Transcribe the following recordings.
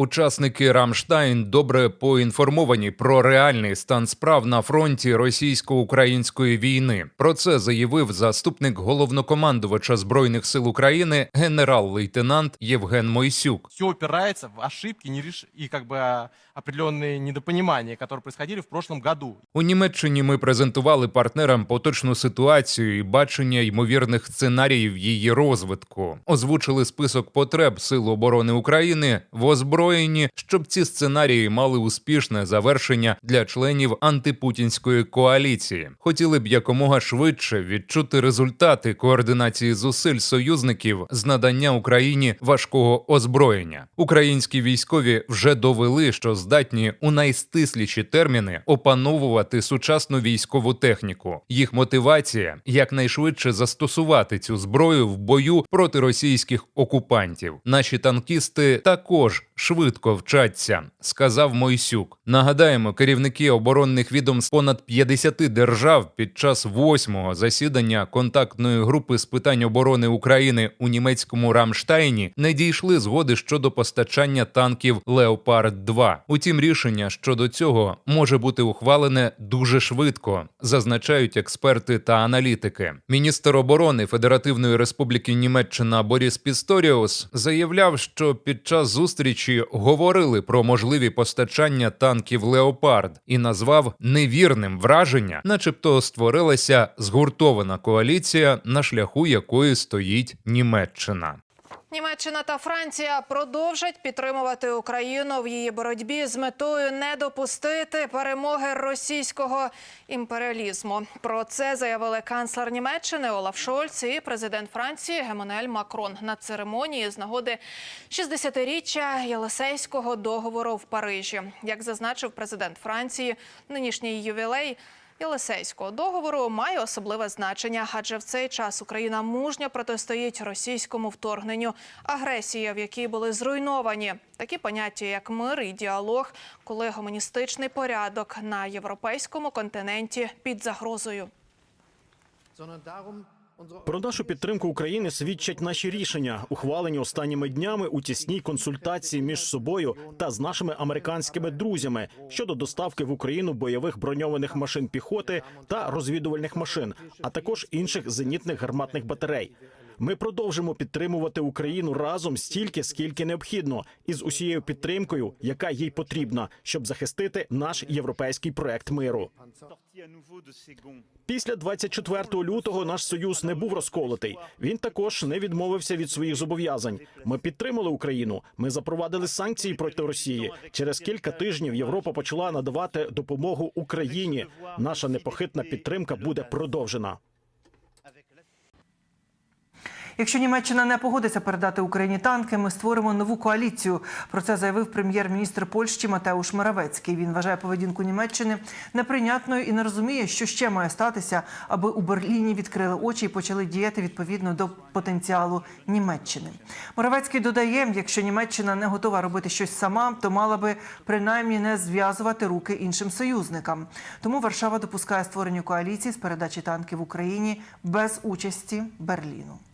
Учасники Рамштайн добре поінформовані про реальний стан справ на фронті російсько-української війни. Про це заявив заступник головнокомандувача збройних сил України генерал-лейтенант Євген Мойсюк. все упирается в ошибки нереш... и как бы а, определенные недопонимания, которые происходили в прошлом году. У Німеччині ми презентували партнерам поточну ситуацію і бачення ймовірних сценаріїв її розвитку. Озвучили список потреб Сил оборони України в озброєнні, щоб ці сценарії мали успішне завершення для членів антипутінської коаліції. Хотіли б якомога швидше відчути результати координації зусиль союзників з надання Україні важкого озброєння. Українські військові вже довели, що здатні у найстисліші терміни опановувати сучасну військову техніку. Їх мотивація якнайшвидше застосувати цю зброю в бою проти російських окупантів. Наші танкісти також швидко вчаться, сказав Мойсюк. Нагадаємо, керівники оборонних відомств понад 50 держав під час восьмого засідання контактної групи з питань оборони України у німецькому Рамштайні не дійшли згоди щодо постачання танків Леопард 2 Утім, рішення щодо цього може бути ухвалене дуже швидко, зазначають експерти та аналітики. Міністр оборони Федеративної Республіки Німеччина Боріс Пісторіус заявляв, що під час зустрічі говорили про можливі постачання танків Леопард і назвав невірним враження, начебто створилася згуртована коаліція, на шляху якої стоїть Німеччина. Німеччина та Франція продовжать підтримувати Україну в її боротьбі з метою не допустити перемоги російського імперіалізму. Про це заявили канцлер Німеччини Олаф Шольц і президент Франції Гемонель Макрон на церемонії з нагоди 60-річчя Єлисейського договору в Парижі. Як зазначив президент Франції, нинішній ювілей. Єлисейського договору має особливе значення, адже в цей час Україна мужньо протистоїть російському вторгненню, агресії, в якій були зруйновані такі поняття, як мир і діалог, коли гуманістичний порядок на європейському континенті під загрозою. Про нашу підтримку України свідчать наші рішення, ухвалені останніми днями у тісній консультації між собою та з нашими американськими друзями щодо доставки в Україну бойових броньованих машин піхоти та розвідувальних машин, а також інших зенітних гарматних батарей. Ми продовжимо підтримувати Україну разом стільки, скільки необхідно, і з усією підтримкою, яка їй потрібна, щоб захистити наш європейський проект миру. Після 24 лютого наш союз не був розколотий. Він також не відмовився від своїх зобов'язань. Ми підтримали Україну. Ми запровадили санкції проти Росії. Через кілька тижнів Європа почала надавати допомогу Україні. Наша непохитна підтримка буде продовжена. Якщо Німеччина не погодиться передати Україні танки, ми створимо нову коаліцію. Про це заявив прем'єр-міністр Польщі Матеуш Моравецький. Він вважає поведінку Німеччини неприйнятною і не розуміє, що ще має статися, аби у Берліні відкрили очі і почали діяти відповідно до потенціалу Німеччини. Моравецький додає: якщо Німеччина не готова робити щось сама, то мала би принаймні не зв'язувати руки іншим союзникам. Тому Варшава допускає створення коаліції з передачі танків Україні без участі Берліну.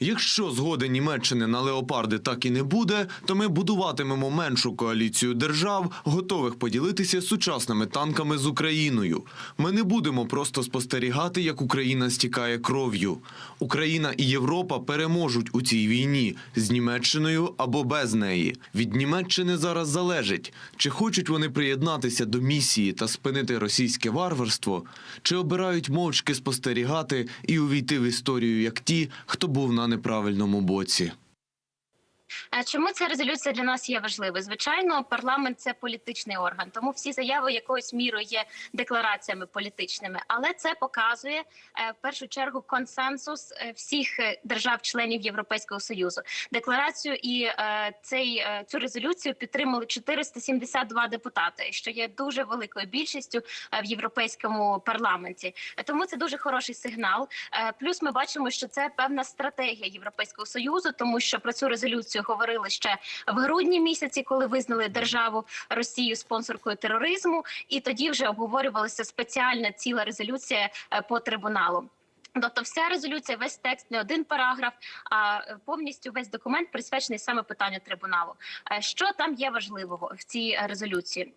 Якщо згоди Німеччини на леопарди так і не буде, то ми будуватимемо меншу коаліцію держав, готових поділитися сучасними танками з Україною. Ми не будемо просто спостерігати, як Україна стікає кров'ю. Україна і Європа переможуть у цій війні з Німеччиною або без неї. Від Німеччини зараз залежить, чи хочуть вони приєднатися до місії та спинити російське варварство, чи обирають мовчки спостерігати і увійти в історію як ті, хто був на неправильному боці. Е, Чому ця резолюція для нас є важливою? Звичайно, парламент це політичний орган, тому всі заяви якоюсь мірою є деклараціями політичними. Але це показує е, в першу чергу консенсус е, всіх держав-членів Європейського союзу. Декларацію і цей цю резолюцію підтримали 472 депутати, що є дуже великою більшістю в європейському парламенті. Тому це дуже хороший сигнал. Плюс ми бачимо, що це певна стратегія Європейського союзу, тому що про цю резолюцію говорили ще в грудні місяці, коли визнали державу Росію спонсоркою тероризму, і тоді вже обговорювалася спеціальна ціла резолюція е, по трибуналу. Тобто, вся резолюція, весь текст, не один параграф, а е, повністю весь документ присвячений саме питанню трибуналу. Е, Що там є важливого в цій резолюції?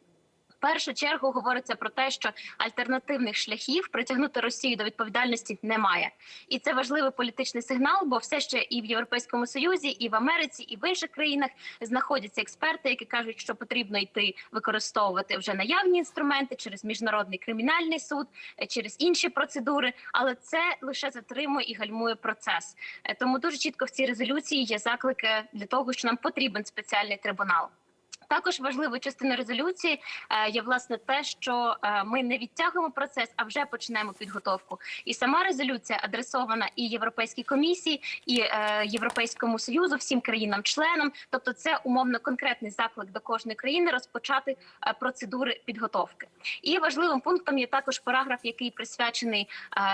Першу чергу говориться про те, що альтернативних шляхів притягнути Росію до відповідальності немає, і це важливий політичний сигнал, бо все ще і в Європейському Союзі, і в Америці, і в інших країнах знаходяться експерти, які кажуть, що потрібно йти використовувати вже наявні інструменти через міжнародний кримінальний суд, через інші процедури, але це лише затримує і гальмує процес. Е, Тому дуже чітко в цій резолюції є заклики для того, що нам потрібен спеціальний трибунал. Також важливою частиною резолюції е, є власне те, що е, ми не відтягуємо процес, а вже почнемо підготовку. І сама резолюція адресована і Європейській комісії, і е, Європейському союзу, всім країнам-членам. Тобто, це умовно конкретний заклик до кожної країни розпочати процедури підготовки. І важливим пунктом є також параграф, який присвячений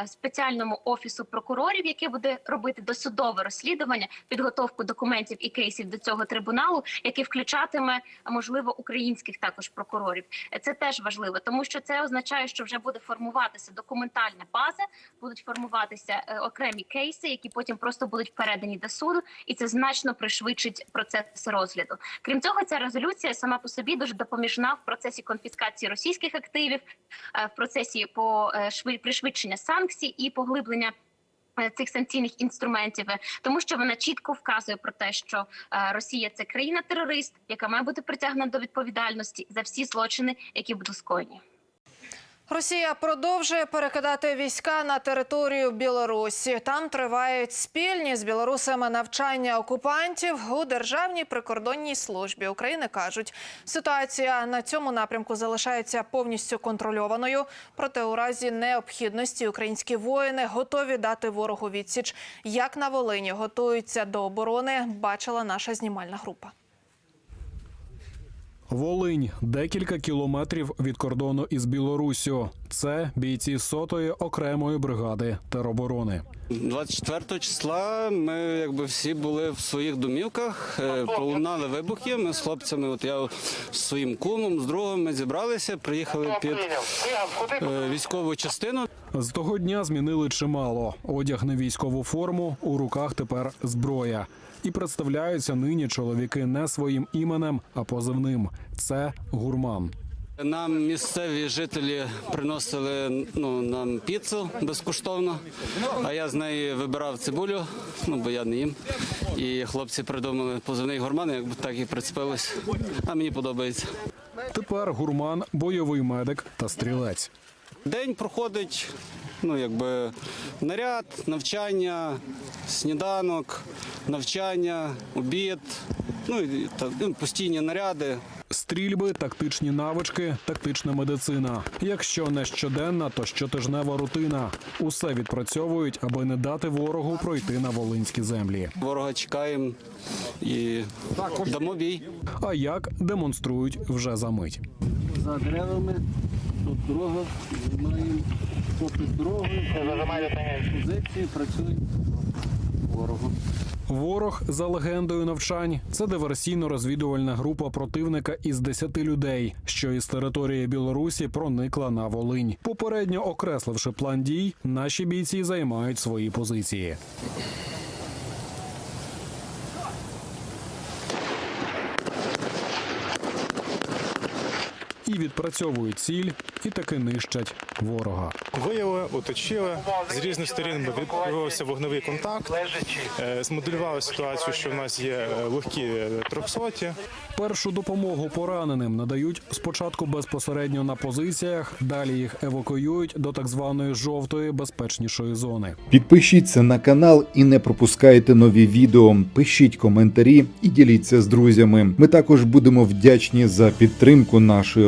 спеціальному офісу прокурорів, який буде робити досудове розслідування, підготовку документів і кейсів до цього трибуналу, який включатиме можливо українських також прокурорів. Е, Це теж важливо, тому що це означає, що вже буде формуватися документальна база, будуть формуватися е, окремі кейси, які потім просто будуть передані до суду, і це значно пришвидшить процес розгляду. Крім цього, ця резолюція сама по собі дуже допоміжна в процесі конфіскації російських активів, е, в процесі по шви- пришвидшення санкцій і поглиблення. Е, Цих санкційних інструментів, тому що вона чітко вказує про те, що е, Росія це країна-терорист, яка має бути притягнена до відповідальності за всі злочини, які будуть скоєні. Росія продовжує перекидати війська на територію Білорусі. Там тривають спільні з білорусами навчання окупантів у державній прикордонній службі України. кажуть, ситуація на цьому напрямку залишається повністю контрольованою. Проте у разі необхідності українські воїни готові дати ворогу відсіч. Як на Волині готуються до оборони, бачила наша знімальна група. Волинь декілька кілометрів від кордону із Білоруссю. Це бійці сотої окремої бригади тероборони. 24 числа ми якби всі були в своїх домівках, е, пролунали вибухи. Ми з хлопцями, от я з своїм кумом, з другом, ми зібралися, приїхали під е, військову частину. З того дня змінили чимало. Одяг на військову форму, у руках тепер зброя. І представляються нині чоловіки не своїм іменем, а позивним. Це гурман. Нам місцеві жителі приносили ну, нам піцу безкоштовно, а я з неї вибирав цибулю, ну бо я не їм. І хлопці придумали позивний гурман, якби так і прицепились. А мені подобається. Тепер гурман бойовий медик та стрілець. День проходить, ну якби наряд, навчання, сніданок, навчання, обід, ну і та, ну, постійні наряди. Стрільби, тактичні навички, тактична медицина. Якщо не щоденна, то щотижнева рутина. Усе відпрацьовують, аби не дати ворогу пройти на волинські землі. Ворога чекаємо і дамо бій. А як демонструють вже за мить. За деревами тут дорога, займаємо попит дорогою, позиції, працюють ворогу. Ворог за легендою навчань це диверсійно-розвідувальна група противника із 10 людей, що із території Білорусі проникла на Волинь. Попередньо окресливши план дій, наші бійці займають свої позиції. Відпрацьовують ціль, і таки нищать ворога. Виявили, оточили з різних сторін відбувався вогневий контакт. Е, Змоделювали ситуацію, що в нас є е, легкі трьохсоті. Першу допомогу пораненим надають спочатку безпосередньо на позиціях, далі їх евакуюють до так званої жовтої безпечнішої зони. Підпишіться на канал і не пропускайте нові відео. Пишіть коментарі і діліться з друзями. Ми також будемо вдячні за підтримку нашої